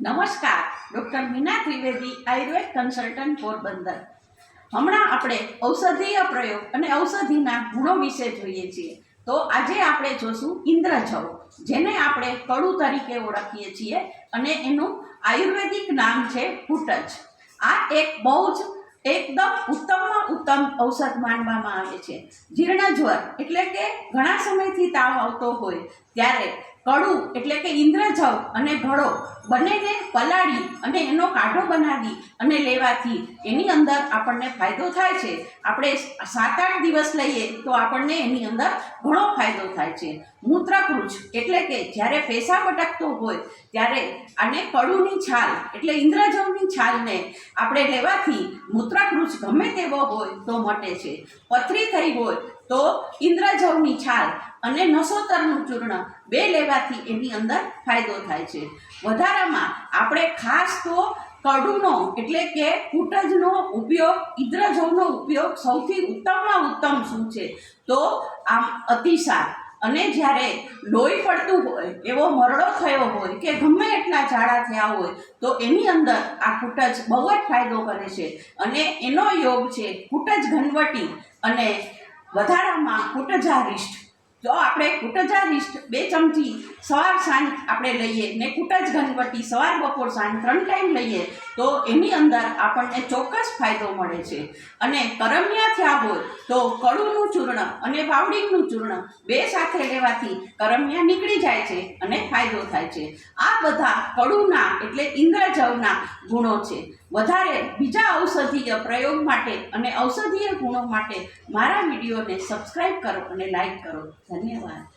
નમસ્કાર, doctor Meena Trivedi, Ayurveda consultant Porbandar. હમણાં આપણે ઔષધીય પ્રયોગ અને ઔષધિના ગુણો વિશે જોઈએ છીએ. તો આજે આપણે જોશું ઇન્દ્રજવ જેને આપણે કડુ તરીકે ઓળખીએ છીએ અને એનું આયુર્વેદિક નામ છે કુટજ. આ એક બહુ જ એકદમ ઉત્તમમાં ઉત્તમ ઔષધ માનવામાં આવે છે. જીર્ણજ્વર એટલે કે ઘણા સમયથી તાવ આવતો હોય ત્યારે કડું એટલે કે ઇન્દ્રજવ અને ઘડો. બંનેને પલાળી અને એનો કાઢો બનાવી અને લેવાથી એની અંદર આપણને ફાયદો થાય છે. આપણે સાત આઠ દિવસ લઈએ તો આપણને એની અંદર ઘણો ફાયદો થાય છે. મૂત્રકૃચ એટલે કે જ્યારે પેશાબ અટકતો હોય, ત્યારે આને કડુની છાલ એટલે ઇન્દ્રજવની છાલને આપણે લેવાથી મૂત્રકૃચ ગમે તેવો હોય તો મટે છે. પથરી થઈ હોય તો ઇન્દ્રજવની છાલ અને નસોતરનું ચૂર્ણ બે લેવાથી એની અંદર ફાયદો થાય છે. વધારામાં આપણે ખાસ તો કડુનો એટલે કે કૂટજનો ઉપયોગ, ઇદ્રજવનો ઉપયોગ સૌથી ઉત્તમમાં ઉત્તમ શું છે? તો આમ અતિસાર. અને જ્યારે લોહી પડતું હોય, એવો મરડો થયો હોય કે ગમે એટલા ઝાડા થયા હોય, તો એની અંદર આ કૂટજ બહુ જ ફાયદો કરે છે. અને એનો યોગ છે કૂટજ ઘનવટી અને વધારામાં કૂટજારિષ્ટ. જો આપણે કૂટજારિષ્ટ બે ચમચી સવાર સાંજ આપણે લઈએ ને કુટજ ઘનવટી સવાર બપોર સાંજ ત્રણ ટાઈમ લઈએ, તો એની અંદર આપણને ચોક્કસ ફાયદો મળે છે. અને કરમિયા થયા હોય તો કડુનું ચૂર્ણ અને વાવડિંગનું ચૂર્ણ બે સાથે લેવાથી કરમિયા નીકળી જાય છે અને ફાયદો થાય છે. આ બધા કડુના એટલે ઇન્દ્રજવના ગુણો છે. વધારે બીજા ઔષધીય પ્રયોગ માટે અને ઔષધીય ગુણો માટે મારા વિડીયોને સબસ્ક્રાઈબ કરો અને લાઈક કરો. ધન્યવાદ.